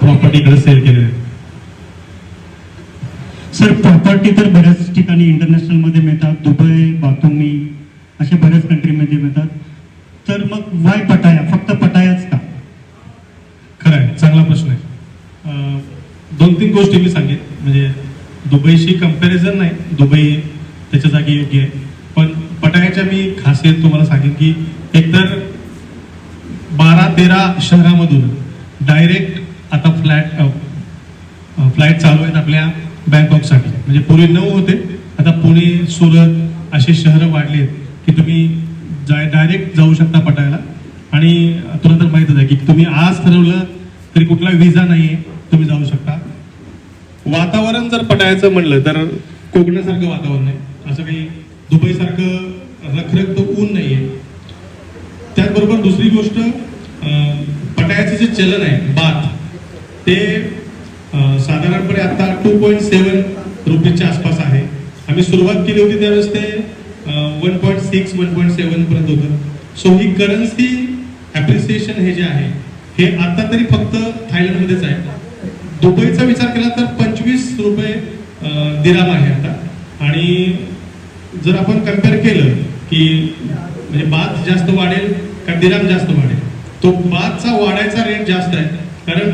प्रॉपर्टीकडे sale केलेले sir property तर बऱ्याच ठिकाणी इंटरनॅशनलमध्ये मिळतात. दुबई बातुमी अशा बऱ्याच कंट्रीमध्ये मिळतात. तर मग वाय पटाया? फक्त पटायाच का? खरं आहे. चांगला प्रश्न आहे. दोन तीन गोष्टी मी सांगेन. म्हणजे दुबईशी कंपॅरिझन नाही. दुबई त्याच्या जागी योग्य आहे. पण पटायाच्या मी खासियत तुम्हाला सांगेन की एकतर बारा तेरा शहरामधून डायरेक्ट आता फ्लॅट फ्लाईट चालू आहेत आपल्या बँकॉकसाठी. म्हणजे पूर्वी नऊ होते आता पुणे सुरत असे शहरं वाढली आहेत की तुम्ही जाय डायरेक्ट जाऊ शकता पटायला. आणि तुला तर माहितच आहे की तुम्ही आज ठरवलं तरी कुठला विजा आहे तुम्ही जाऊ शकता. वातावरण जर पटायचं म्हणलं तर कोकणासारखं वातावरण आहे असं काही दुबईसारखं रखरखतं ऊन नाहीये त्याचबरोबर दुसरी गोष्ट अं, पटायाचे जे चलन आहे बात ते साधारणपणे आता टू पॉईंट सेवन रुपीजच्या आसपास आहे. आम्ही सुरुवात केली होती त्यावेळेस ते one point six one point seven पर्यंत होतं. सो ही करन्सी ॲप्रिसिएशन हे जे आहे हे आता तरी फक्त थायलंडमध्येच आहे. दुबईचा विचार केला तर पंचवीस रुपये दिराम आहे आता. आणि जर आपण कंपेअर केलं की म्हणजे बात जास्त वाढेल का दिराम जास्त वाढेल? तो पाचचा वाढायचा रेट जास्त आहे. कारण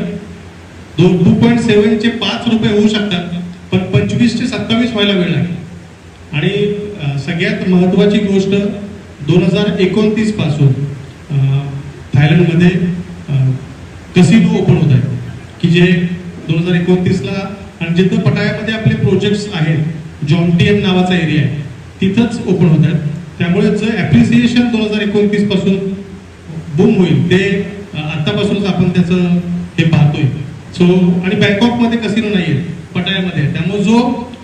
दोन टू पॉईंट सेवनचे पाच रुपये होऊ शकतात पण पंचवीस ते सत्तावीस व्हायला वेळ लागेल. आणि सगळ्यात महत्त्वाची गोष्ट दोन हजार एकोणतीसपासून थायलंडमध्ये कसिनो ओपन होत आहे. की जे दोन हजार एकोणतीसला आणि जिथं पटायामध्ये आपले प्रोजेक्ट्स आहेत जॉन्टियन नावाचा एरिया आहे तिथंच ओपन होत आहेत. त्यामुळे ॲप्रिसिएशन दोन हजार एकोणतीसपासून बूम होईल. ते आतापासूनच आपण त्याचं हे पाहतोय. सो आणि बँकॉकमध्ये कसिनो नाही आहे पटायामध्ये आहे. त्यामुळे जो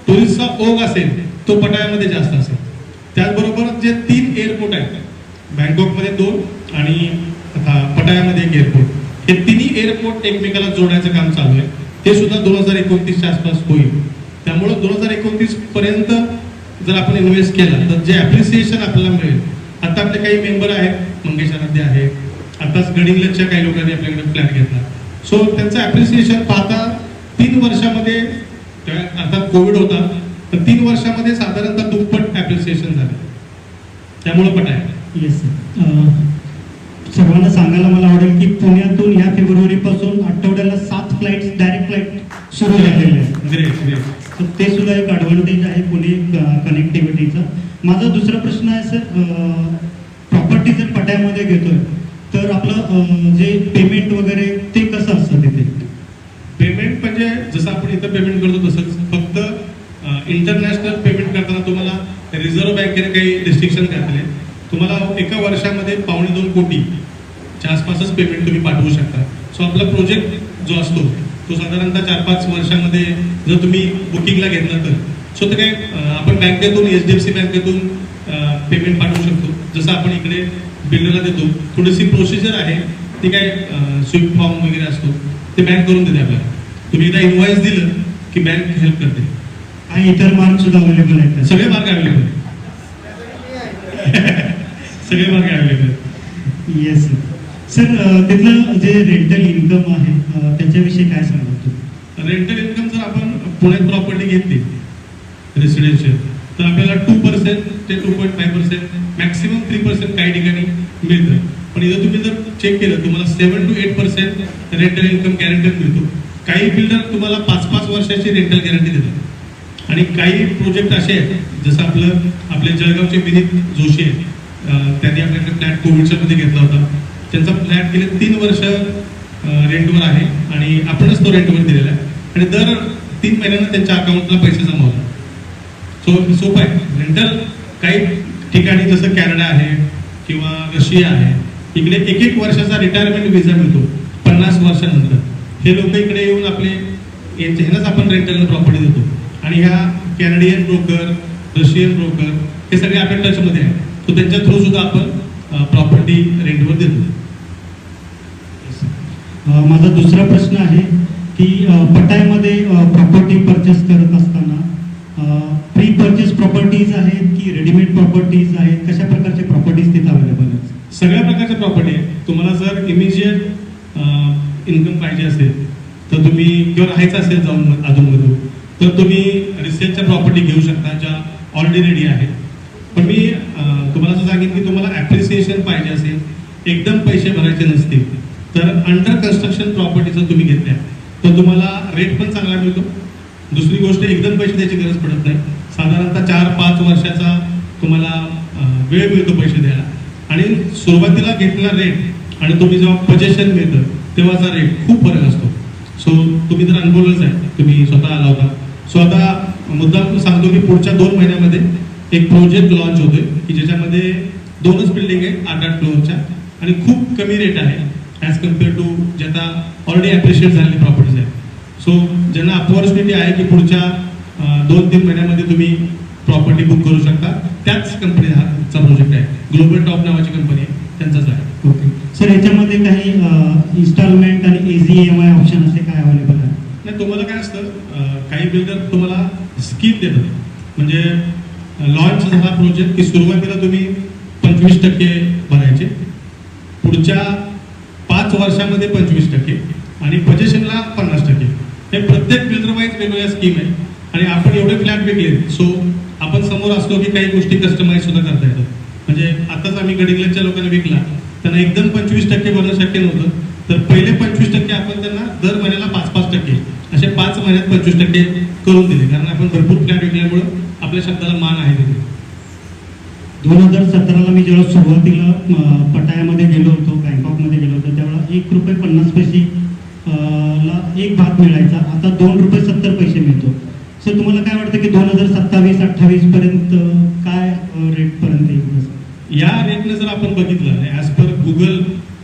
टुरिस्टचा ओघ असेल तो पटायामध्ये जास्त असेल. त्याचबरोबर जे तीन एअरपोर्ट आहेत बँकॉकमध्ये दोन आणि आता पटायामध्ये एक एअरपोर्ट हे तिन्ही एअरपोर्ट एकमेकाला जोडायचं काम चालू आहे. ते सुद्धा दोन हजार एकोणतीसच्या आसपास होईल. त्यामुळं दोन हजार एकोणतीस पर्यंत जर आपण इन्व्हेस्ट केला तर जे ॲप्रिसिएशन आपल्याला मिळेल आता आपले काही मेंबर आहेत मंगेश आराध्य आहे. आताच गडिंग्लजच्या काही लोकांनी आपल्याकडे फ्लॅट घेतला. सो त्यांचं ॲप्रिसिएशन पाहता तीन वर्षामध्ये आता कोविड होता तर तीन वर्षामध्ये साधारणतः दुप्पट ॲप्रिसिएशन झालं. त्यामुळं पण आहे. येस सर्वांना सांगायला मला आवडेल की पुण्यातून या फेब्रुवारी पासून आठवड्याला सात फ्लाईट डायरेक्ट फ्लाईट सुरू झालेले आहेत. ते सुद्धा एक ॲडव्हान्टेज आहे पुणे कनेक्टिव्हिटीचा माझा दुसरा प्रश्न आहे सर प्रॉपर्टी जर पट्यामध्ये घेतोय तर आपलं जे पेमेंट वगैरे ते कसं असतं तिथे? पेमेंट म्हणजे जसं आपण इथं पेमेंट करतो तसंच. फक्त इंटरनॅशनल पेमेंट करताना तुम्हाला रिझर्व्ह बँकेने काही रिस्ट्रिक्शन घातले. तुम्हाला एका वर्षामध्ये पावणे दोन कोटीच्या आसपासच पेमेंट तुम्ही पाठवू शकता. सो आपला प्रोजेक्ट जो असतो तो साधारणतः चार पाच वर्षामध्ये जर तुम्ही बुकिंगला घेतला तर. सो ते काय आपण बँकेतून एच डी एफ सी बँकेतून पेमेंट पाठवू शकतो. जसं आपण इकडे बिल्डरला देतो थोडीशी प्रोसिजर आहे. ती काय स्विफ्ट फॉर्म वगैरे असतो ते बँक करून देते आपल्याला. तुम्ही एकदा इन्व्हॉइस दिलं की बँक हेल्प करते. आणि इतर मार्ग सुद्धा अवेलेबल आहेत. सगळे मार्ग अवेलेबल सगळे मार्ग अवेलेबल येस सर तिथलं जे रेंटल इन्कम आहे त्याच्याविषयी काय सांगाल तुम्ही? रेंटल इन्कम जर आपण पुण्यात प्रॉपर्टी घेतली रेसिडेन्शियल. तर आपल्याला टू पर्सेंट ते two point five percent maximum three percent काही ठिकाणी मिळतं. पण इथं तुम्ही जर चेक केलं तुम्हाला seven two eight percent rental income guaranteed मिळतो. काही बिल्डर तुम्हाला पाच पाच वर्षाची रेंटल गॅरंटी देतात. आणि काही प्रोजेक्ट असे आहेत जसं आपलं आपले जळगावचे विनीत जोशी आहेत. त्यांनी आपल्याकडे फ्लॅट कोविडच्या मध्ये घेतला होता. त्यांचा फ्लॅट गेले तीन वर्ष रेंटवर आहे आणि आपणच तो रेंटवर दिलेला आहे. आणि दर तीन महिन्यांना त्यांच्या अकाउंटला पैसे जमा होतात. सो सोपं आहे. रेंटल काही ठिकाणी जसं कॅनडा आहे किंवा रशिया आहे इकडे एक एक वर्षाचा रिटायरमेंट व्हिसा मिळतो पन्नास वर्षानंतर. हे लोक इकडे येऊन आपले यांचे ह्यानंच आपण रेंटल प्रॉपर्टी देतो. आणि ह्या कॅनडियन ब्रोकर रशियन ब्रोकर हे सगळे आपल्या टचमध्ये आहे. सो त्यांच्या थ्रू सुद्धा आपण प्रॉपर्टी रेंटवर देतो. माझा दुसरा प्रश्न आहे की पटायमध्ये प्रॉपर्टी परचेस करत असताना प्रॉपर्टीज आहेत की रेडीमेड प्रॉपर्टीज आहेत? कशा प्रकारचे प्रॉपर्टीज तिथे अवेलेबल आहेत? सगळ्या प्रकारच्या प्रॉपर्टी आहेत. तुम्हाला जर इमिजिएट इन्कम पाहिजे असेल तर तुम्ही किंवा राहायचं असेल जाऊन अधूनमधून तर तुम्ही रिसेलच्या प्रॉपर्टी घेऊ शकता ज्या ऑलरेडी रेडी आहेत. पण मी तुम्हाला असं सांगेन की तुम्हाला ॲप्रिसिएशन पाहिजे असेल एकदम पैसे भरायचे नसतील तर अंडर कन्स्ट्रक्शन प्रॉपर्टी जर तुम्ही घेतल्या तर तुम्हाला रेट पण चांगला मिळतो. दुसरी गोष्ट एकदम पैसे द्यायची गरज पडत नाही. साधारणतः चार पाच वर्षाचा तुम्हाला वेळ मिळतो पैसे द्यायला. आणि सुरुवातीला घेतलेला रेट आणि तुम्ही जेव्हा पजेशन मिळतं तेव्हाचा रेट खूप फरक असतो. सो तुम्ही तर अनुभवलंच आहे. तुम्ही स्वतः आला होता. सो आता मुद्दा सांगतो की पुढच्या दोन महिन्यामध्ये एक प्रोजेक्ट लॉन्च होतोय की ज्याच्यामध्ये दोनच बिल्डिंग आहे आठ आठ फ्लोअरच्या आणि खूप कमी रेट आहे ॲज कंपेअर टू ज्या आता ऑलरेडी ॲप्रिशिएट झालेली प्रॉपर्टीज आहेत. सो ज्यांना अपॉर्च्युनिटी आहे की पुढच्या दोन तीन महिन्यामध्ये तुम्ही प्रॉपर्टी बुक करू शकता. त्याच कंपनीचा प्रोजेक्ट आहे. ग्लोबल टॉप नावाची कंपनी आहे. त्यांचाच आहे. ओके. सर याच्यामध्ये काही इन्स्टॉलमेंट आणि एजी एम आय ऑप्शन असे काय अवेलेबल आहे नाही तुम्हाला काय असतं काही बिल्डर तुम्हाला स्कीम देतात. म्हणजे लॉन्च झाला प्रोजेक्ट की सुरुवातीला तुम्ही पंचवीस टक्के भरायचे. पुढच्या पाच वर्षामध्ये पंचवीस टक्के. आणि पजेशनला पन्नास टक्के. हे प्रत्येक बिल्डर वाईज वेगवेगळ्या स्कीम आहे आणि आपण एवढे फ्लॅट विकले सो आपण समोर असलो की काही गोष्टी कस्टमाइज सुद्धा करता येतात. म्हणजे आताच आम्ही गडिंगलच्या लोकांना विकला. त्यांना एकदम पंचवीस टक्के भरणं शक्य नव्हतं. तर पहिले पंचवीस टक्के आपण त्यांना दर महिन्याला पाच पाच टक्के असे पाच महिन्यात पंचवीस टक्के करून दिले. कारण आपण भरपूर फ्लॅट विकल्यामुळं आपल्या शब्दाला मान आहे तिथे. दोन हजार सतराला मी जेव्हा सुरुवातीला पटायामध्ये गेलो होतो बँकॉकमध्ये गेलो होतो त्यावेळेला एक रुपये पन्नास पैसे ला एक भाग मिळायचा. आता दोन रुपये सत्तर पैसे मिळतो सर तुम्हाला काय वाटतं की दोन हजार सत्तावीस अठ्ठावीस पर्यंत अं, काय रेट पर्यंत येईल असं? या रेटने जर आपण बघितलं ॲज पर गुगल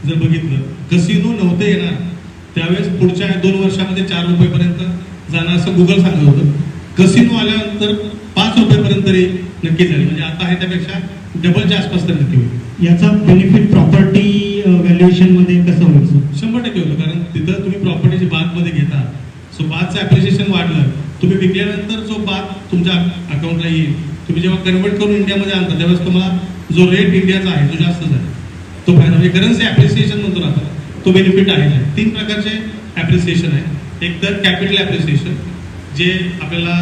जर बघितलं कसिनो नव्हते येणार. त्यावेळेस पुढच्या दोन वर्षामध्ये चार रुपयेपर्यंत जाणं असं गुगल सांगत होतं. कसिनो आल्यानंतर पाच रुपयेपर्यंत तरी नक्की झाली. म्हणजे आता आहे त्यापेक्षा डबलच्या आसपास तर नक्की होईल. याचा बेनिफिट प्रॉपर्टी व्हॅल्युएशनमध्ये कसं होईल शंभर टक्के होतं. कारण तिथं तुम्ही प्रॉपर्टीची बादमध्ये घेता. सो बादचं ॲप्रिशिएशन वाढलं. तुम्ही विकल्यानंतर जो बाद तुमच्या अकाउंटला येईल तुम्ही जेव्हा कन्वर्ट करून इंडियामध्ये आणता त्यावेळेस तुम्हाला जो रेट इंडियाचा आहे तो जास्तच आहे तो फायदा म्हणजे करन्सी ॲप्रिसिएशन म्हणतो ना तो बेनिफिट आहे. तीन प्रकारचे ॲप्रिसिएशन आहे. एक तर कॅपिटल ॲप्रिसिएशन जे आपल्याला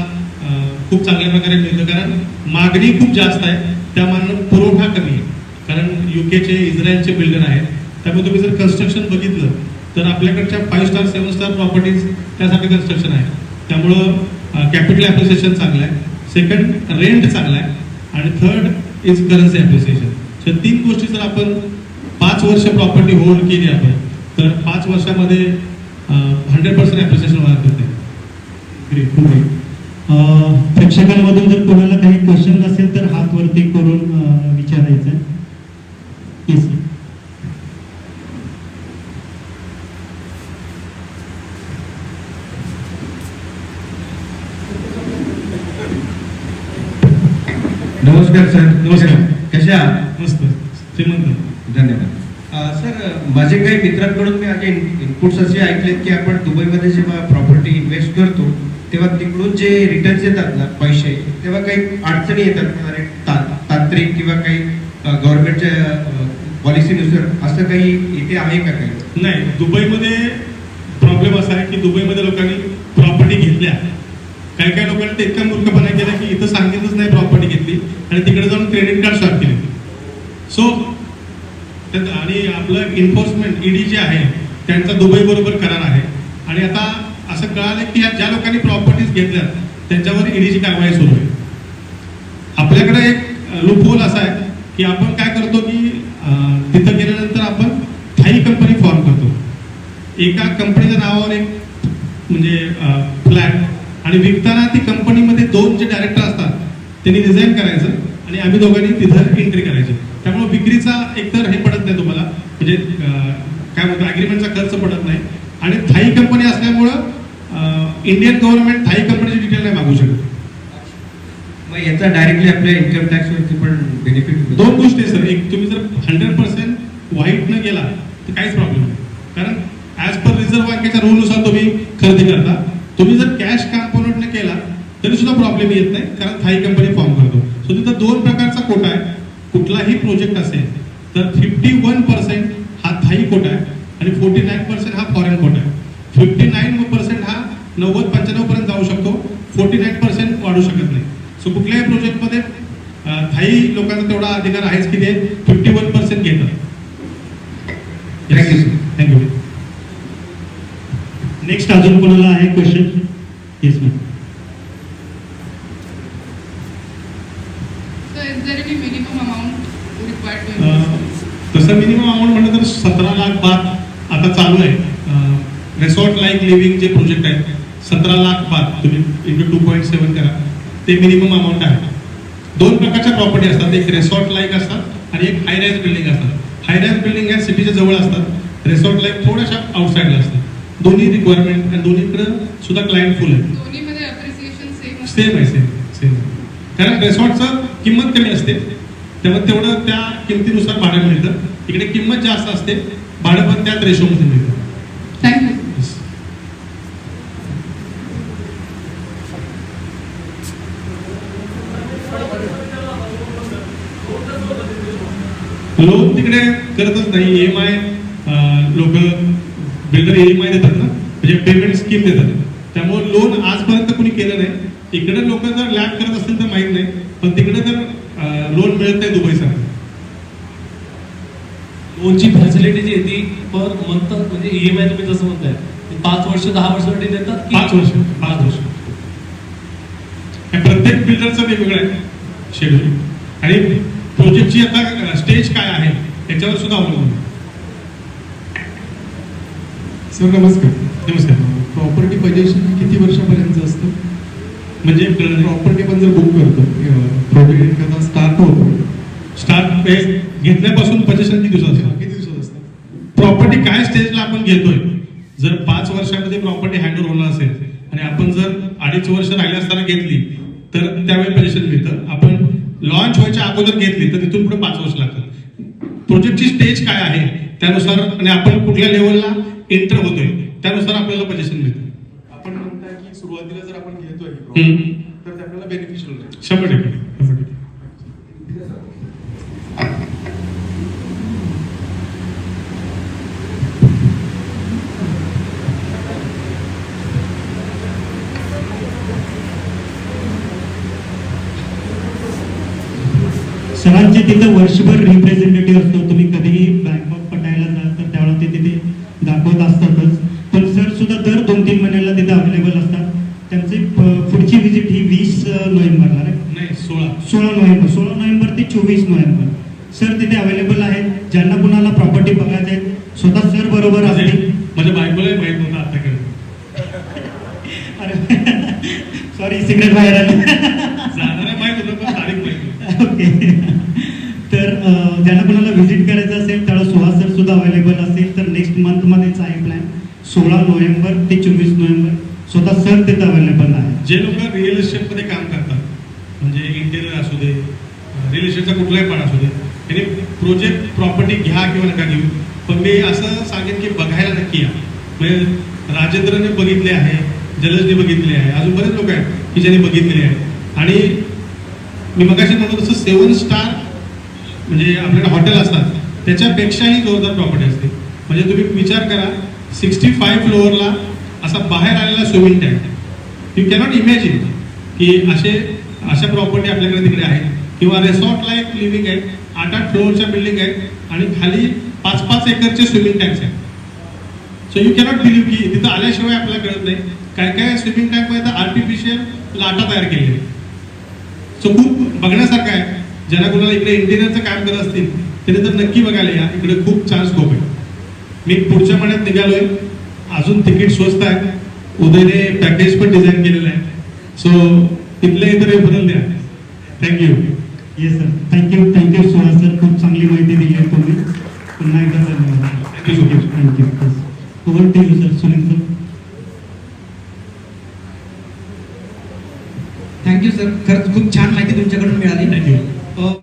खूप चांगल्या प्रकारे मिळतं. कारण मागणी खूप जास्त आहे त्यामानानं पुरवठा कमी आहे. कारण युकेचे इस्रायलचे बिल्डर आहेत. त्यामुळे तुम्ही जर कन्स्ट्रक्शन बघितलं तर आपल्याकडच्या five star seven star properties त्यासाठी कन्स्ट्रक्शन आहे. त्यामुळं कॅपिटल ॲप्रिसिएशन चांगलं आहे. सेकंड रेंट चांगला आहे. आणि थर्ड इज करन्सी ॲप्रिसिएशन तर तीन गोष्टी जर आपण पाच वर्ष प्रॉपर्टी होल्ड केली आपण तर पाच वर्षामध्ये हंड्रेड पर्सेंट ॲप्रिसिएशन होणार होते. ग्रेट प्रेक्षकांमधून जर कोणाला काही क्वेश्चन असेल तर हात वरती करून विचारायचं येस नमस्कार सर नमस्कार. कशा मस्त. श्रीमंत. धन्यवाद. सर माझे काही मित्रांकडून मी आधी इनपुट्स असे ऐकलेत की आपण दुबईमध्ये जेव्हा प्रॉपर्टी इन्व्हेस्ट करतो तेव्हा तिकडून जे रिटर्न्स येतात ना पैसे तेव्हा काही अडचणी येतात तांत्रिक किंवा काही गव्हर्नमेंटच्या पॉलिसीनुसार असं काही इथे आहे का काही? नाही दुबईमध्ये प्रॉब्लेम असा आहे की दुबईमध्ये लोकांनी प्रॉपर्टी घेतल्या. काही काही लोकांनी इतका मूर्खपणा केला की इथं सांगितलंच नाही प्रॉपर्टी घेतली आणि तिकडे जाऊन क्रेडिट कार्ड स्वॅप केले. सो आणि आपलं एन्फोर्समेंट ईडी जे आहे त्यांचा दुबई बरोबर करार आहे. आणि आता असं कळालं की ज्या लोकांनी प्रॉपर्टीज घेतल्या त्यांच्यावर ईडीची कारवाई सुरू आहे. आपल्याकडे एक लूपहोल असा आहे की आपण काय करतो की तिथं गेल्यानंतर आपण थाई कंपनी फॉर्म करतो. एका कंपनीच्या नावावर एक म्हणजे फ्लॅट आणि विकताना ती कंपनीमध्ये दोन जे डायरेक्टर असतात त्यांनी डिझाईन करायचं आणि आम्ही दोघांनी तिथं एंट्री करायची. त्यामुळे विक्रीचा एकतर हे पडत नाही तुम्हाला. म्हणजे काय म्हणतो अग्रीमेंटचा खर्च पडत नाही. आणि थाई कंपनी असल्यामुळं इंडियन गव्हर्नमेंट थाई कंपनीची डिटेल नाही मागू शकत. मग याचा डायरेक्टली आपल्या इन्कम टॅक्सवरती पण बेनिफिट दोन गोष्टी सर एक तुम्ही जर हंड्रेड पर्सेंट वाईट न गेला तर काहीच प्रॉब्लेम नाही. कारण ॲज पर रिझर्व्ह बँकेच्या रूलनुसार तुम्ही खरेदी करता. तुम्ही जर कॅश कॉम्पोनंटने केला तरी सुद्धा प्रॉब्लेम येत नाही. कारण थाई कंपनी फॉर्म करतो सो दोन प्रकारचा कोटा आहे कुठलाही प्रोजेक्ट असेल तर फिफ्टी वन पर्सेंट हा थाई कोटा आहे आणि फोर्टी नाईन पर्सेंट हा फॉरेन कोटा आहे फिफ्टी नाईन पर्सेंट हा नव्वद पंच्याण्णव पर्यंत जाऊ शकतो. फोर्टी नाईन पर्सेंट वाढू शकत नाही. सो कुठल्याही प्रोजेक्टमध्ये थाई लोकांचा तेवढा अधिकार आहेच की ते फिफ्टी वन पर्सेंट घेतात. Sir. थँक्यू नेक्स्ट अजून कोणाला आहे क्वेश्चन येस मॅम? तसं मिनिमम अमाऊंट म्हटलं तर सतरा लाख बात आता चालू आहे. रेसॉर्ट लाईक लिव्हिंग जे प्रोजेक्ट आहे सतरा लाख बात तुम्ही इंटू टू पॉईंट सेवन करा. ते मिनिमम अमाऊंट आहे. दोन प्रकारच्या प्रॉपर्टी असतात. एक रेसॉर्ट लाईक असतात आणि एक हाय राईज बिल्डिंग असतात. हाय राईज बिल्डिंग ह्या सिटीच्या जवळ असतात. रेसॉर्ट लाईक थोड्याशा आउटसाईडला असतात. दोन्ही रिक्वायरमेंट आणि दोन्हीकडे सुद्धा क्लायंट फुल आहे? सेम आहे सेम सेम कारण रेसॉर्टचं किंमत कमी असते. त्यामुळे तेवढं त्या किमतीनुसार भाडं मिळतं. इकडे किंमत जास्त असते. भाडं पण त्याच रेशोमध्ये मिळतं. Thank लोन तिकडे करतच नाही. एम आय लोक बिल्डर एम आय देतात ना? म्हणजे पेमेंट स्कीम देतात. त्यामुळे लोन आजपर्यंत कोणी केलं नाही. इकडे लोक जर लॅब करत असतील तर माहीत नाही. पण तिकडे तर लोन मिळत नाही दुबईसारखं लोनची फॅसिलिटी जी आहे ती पर मंथ म्हणजे ईएमआय तुम्ही जसं म्हणताय पाच वर्ष दहा वर्षासाठी देतात पाच वर्ष पाच वर्ष. प्रत्येक बिल्डरचं वेगवेगळं आहे. शेड्यूल आणि प्रोजेक्टची आता स्टेज काय आहे याच्यावर सुद्धा अवलंबून. सर नमस्कार. नमस्कार. प्रॉपर्टी पोजेशन किती वर्षापर्यंत असतं? म्हणजे. प्रॉपर्टी पण जर बुक करतो प्रोजेक्ट एखादा स्टार्ट होतो. स्टार्ट घेतल्यापासून पोझिशन किती दिवसात असतं किती दिवसात असतं प्रॉपर्टी काय स्टेजला आपण घेतोय? जर पाच वर्षामध्ये प्रॉपर्टी हँडओव्हर होणार असेल आणि आपण जर अडीच वर्ष राहिले असताना घेतली तर त्यावेळी पोझिशन मिळतं. आपण लॉन्च व्हायच्या अगोदर घेतली तर तिथून पुढे पाच वर्ष लागतात. प्रोजेक्टची स्टेज काय आहे? त्यानुसार आणि आपण कुठल्या लेवलला एंटर होतोय त्यानुसार आपल्याला पोझिशन मिळतं. आपण म्हणताय की सुरुवातीला जर आपण घेतोय ही. तर आपल्याला बेनिफिशियल शंभर टक्के. सरांचे तिथं वर्षभर रिप्रेझेंटेटिव्ह असतो. तुम्ही कधीही बँक ऑफ पटायला जाल तर त्यावेळेला ते तिथे दाखवत असतातच. पण सर सुद्धा दर दोन तीन महिन्याला तिथे अवेलेबल असतात. त्यांची पुढची व्हिजिट ही वीस नोव्हेंबरला? नाही सोळा. सोळा नोव्हेंबर सोळा नोव्हेंबर ते चोवीस नोव्हेंबर. सर तिथे अवेलेबल आहेत. ज्यांना कुणाला प्रॉपर्टी बघायचं आहे स्वतः सर बरोबर म्हणजे असतील. माझ्या बायकोलाही माहीत नव्हतं आता कळलं सॉरी सिक्रेट बाहेर आलं जाणाऱ्या माहीत होतं पण तारीख माहीत नव्हती ओके तर अं, ज्यांना कोणाला व्हिजिट करायचं असेल त्यावेळेला सुहास सर सुद्धा अवेलेबल असेल तर नेक्स्ट मंथमध्येच आहे प्लॅन सोळा नोव्हेंबर ते चोवीस नोव्हेंबर. स्वतः सर तिथं अवेलेबल आहे जे लोक रिअल इस्टेटमध्ये काम करतात म्हणजे इंटेरियर असू दे रिअल इस्टेटचा कुठलाही पण असू दे त्यांनी प्रोजेक्ट प्रॉपर्टी घ्या किंवा नका घेऊ. पण मी असं सांगेन की बघायला नक्की या. म्हणजे राजेंद्रने बघितले आहे जलजने बघितले आहे अजून बरेच लोक आहेत की ज्यांनी बघितलेले आहे आणि मी मगाशी म्हणतो तसं सेवन स्टार म्हणजे आपल्याकडे हॉटेल असतात त्याच्यापेक्षाही जोरदार प्रॉपर्टी असते म्हणजे तुम्ही विचार करा सिक्स्टी फाय फ्लोअरला असा बाहेर आलेला swimming tank. You cannot imagine की असे अशा प्रॉपर्टी आपल्याकडे तिकडे आहेत. किंवा रेसॉर्टला एक लिव्हिंग आहे आठ आठ फ्लोअरच्या बिल्डिंग आहेत आणि खाली पाच पाच एकरचे स्विमिंग टँक्स आहेत. सो यू कॅनॉट बिलीव्ह की तिथं आल्याशिवाय आपल्याला कळत नाही. काय काय स्विमिंग टँकमध्ये तर आर्टिफिशियल लाटा तयार केलेल्या आहेत. सो खूप बघण्यासारखं आहे. ज्यांना कोणाला इकडे इंटिरियरचं काम करत असतील त्याने तर नक्की बघायला या. इकडे खूप छान स्कोप आहे. मी पुढच्या महिन्यात निघालोय. अजून तिकीट स्वस्त आहे. उदयने पॅकेज पण डिझाईन केलेलं आहे. सो तिथले इतर रेफरल द्या. Thank you yes sir thank you thank you Suhas sir खूप चांगली माहिती दिली आहे तुम्ही. पुन्हा एकदा धन्यवाद. So much. Thank you over to you sir Sunil sir thank you sir खरंच खूप छान